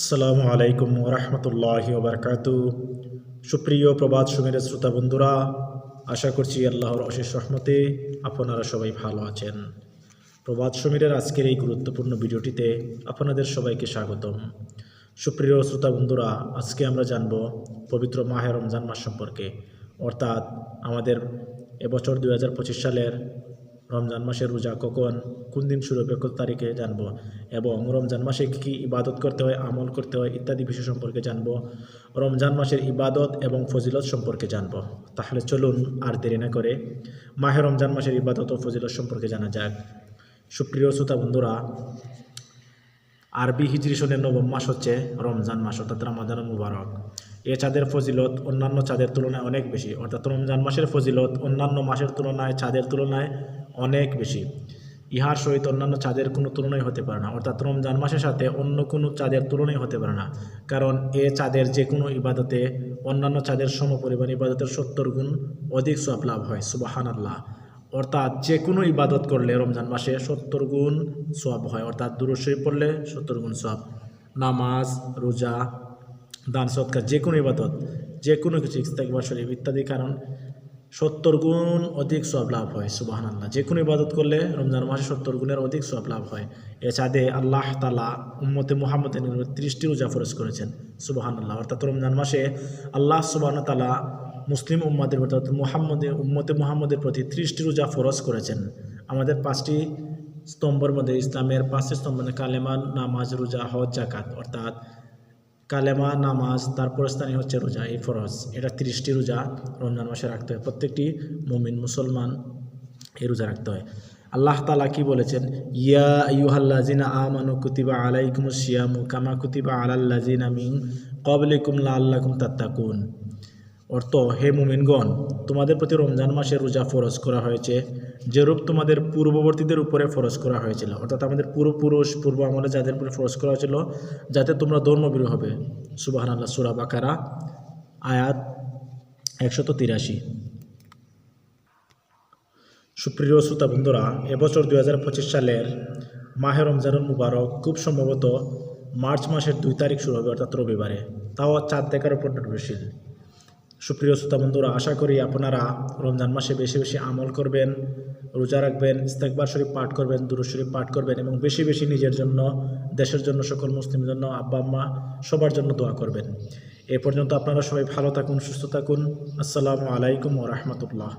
আসসালামু আলাইকুম ওরহমতুল্লাহ ওবরকাত। সুপ্রিয় প্রবাদ সুমেরের শ্রোতা বন্ধুরা, আশা করছি আল্লাহর অশেষ রহমতে আপনারা সবাই ভালো আছেন। প্রবাদ সমীরের আজকের এই গুরুত্বপূর্ণ ভিডিওটিতে আপনাদের সবাইকে স্বাগতম। সুপ্রিয় শ্রোতা বন্ধুরা, আজকে আমরা জানব পবিত্র মাহে রমজান মাস সম্পর্কে। অর্থাৎ আমাদের এবছর দু হাজার পঁচিশ সালের রমজান মাসের রোজা কখন, কোন দিন শুরু কত তারিখে জানব এবং রমজান মাসে কী কী ইবাদত করতে হয়, আমল করতে হয় ইত্যাদি বিষয় সম্পর্কে জানব। রমজান মাসের ইবাদত এবং ফজিলত সম্পর্কে জানব। তাহলে চলুন আর দেরি না করে মাহে রমজান মাসের ইবাদত ও ফজিলত সম্পর্কে জানা যাক। সুপ্রিয় শ্রোতা বন্ধুরা, আরবি হিজরি সনের নবম মাস হচ্ছে রমজান মাস, অর্থাৎ রমাদান মুবারক। এ চাঁদের ফজিলত অন্যান্য চাঁদের তুলনায় অনেক বেশি, অর্থাৎ রমজান মাসের ফজিলত অন্যান্য মাসের তুলনায় চাঁদের তুলনায় অনেক বেশি। ইহার সহিত অন্যান্য চাঁদের কোনো তুলনাই হতে পারে না। অর্থাৎ রমজান মাসের সাথে অন্য কোনো চাঁদের তুলনাই হতে পারে না। কারণ এ চাঁদের যে কোনো ইবাদতে অন্যান্য চাঁদের সমপরিমাণ ইবাদতের সত্তর গুণ অধিক সব লাভ হয়। সুবাহান আল্লাহ অর্থাৎ যে কোনো ইবাদত করলে রমজান মাসে সত্তর গুণ সব হয়। অর্থাৎ দূরশরী পড়লে সত্তর গুণ সব নামাজ, রোজা, দান, সৎকার, যে কোনো ইবাদত, যে কোনো কিছু, ইস্তাকবার শরীফ ইত্যাদি। কারণ সত্তর গুণ অধিক সব লাভ হয় সুবাহান আল্লাহ যে কোনো ইবাদত করলে রমজান মাসে সত্তর গুণের অধিক সব লাভ হয়। এ চাঁদে আল্লাহ তালা উম্মতে মোহাম্মদের নির্ভর ত্রিশটি রোজা ফরজ করেছেন সুবাহান আল্লাহ অর্থাৎ রমজান মাসে আল্লাহ সুবাহ তালা মুসলিম উম্মাদের অর্থাৎ মোহাম্মদের উম্মতে মোহাম্মদের প্রতি ত্রিশটি রোজা ফরজ করেছেন। আমাদের পাঁচটি স্তম্ভের মধ্যে ইসলামের পাঁচটি স্তম্ভ মানে কালেমা, নামাজ, রোজা, হজ জাকাত অর্থাৎ কালেমা, নামাজ, তারপর স্থানে হচ্ছে রোজা, এই ফরজ। এটা ত্রিশটি রোজা রমজান মাসে রাখতে হয়। প্রত্যেকটি মুমিন মুসলমান এই রোজা রাখতে হয়। আল্লাহ তালা কি বলেছেন? ইয়া ইউহাল্লাজিনা আমানু কুতিবা আলাইকুম শিয়ামু কামা কুতিবা আলাল্লাজিনা মিং কবলিকুম লা আল্লাকুম তাত্তাকুন। অর্থ, হে মুমিনগণ, তোমাদের প্রতি রমজান মাসে রোজা ফরজ করা হয়েছে, যেরূপ তোমাদের পূর্ববর্তীদের উপরে ফরজ করা হয়েছিল। অর্থাৎ আমাদের পূর্বপুরুষ পূর্ব আমলে যাদের উপরে ফরজ করা হয়েছিল, যাতে তোমরা ধর্মবীর হবে। সুবাহান আল্লাহ সুরা বাকারা, আয়াত একশত তিরাশি। সুপ্রিয় শ্রোতা বন্ধুরা, এবছর দুই হাজার পঁচিশ সালের মাহে রমজানুল মুবারক খুব সম্ভবত মার্চ মাসের দুই তারিখ শুরু হবে, অর্থাৎ রবিবারে। তাও চাঁদ দেখার উপর নির্ভরশীল। সুপ্রিয় শ্রোতা বন্ধুরা, আশা করি আপনারা রমজান মাসে বেশি বেশি আমল করবেন, রোজা রাখবেন ইস্তেকবার শরীফ পাঠ করবেন দুরু শরীফ পাঠ করবেন এবং বেশি বেশি নিজের জন্য, দেশের জন্য, সকল মুসলিমের জন্য আব্বা, আম্মা সবার জন্য দোয়া করবেন। এ পর্যন্ত আপনারা সবাই ভালো থাকুন, সুস্থ থাকুন। আসসালামু আলাইকুম ও রহমতুল্লাহ।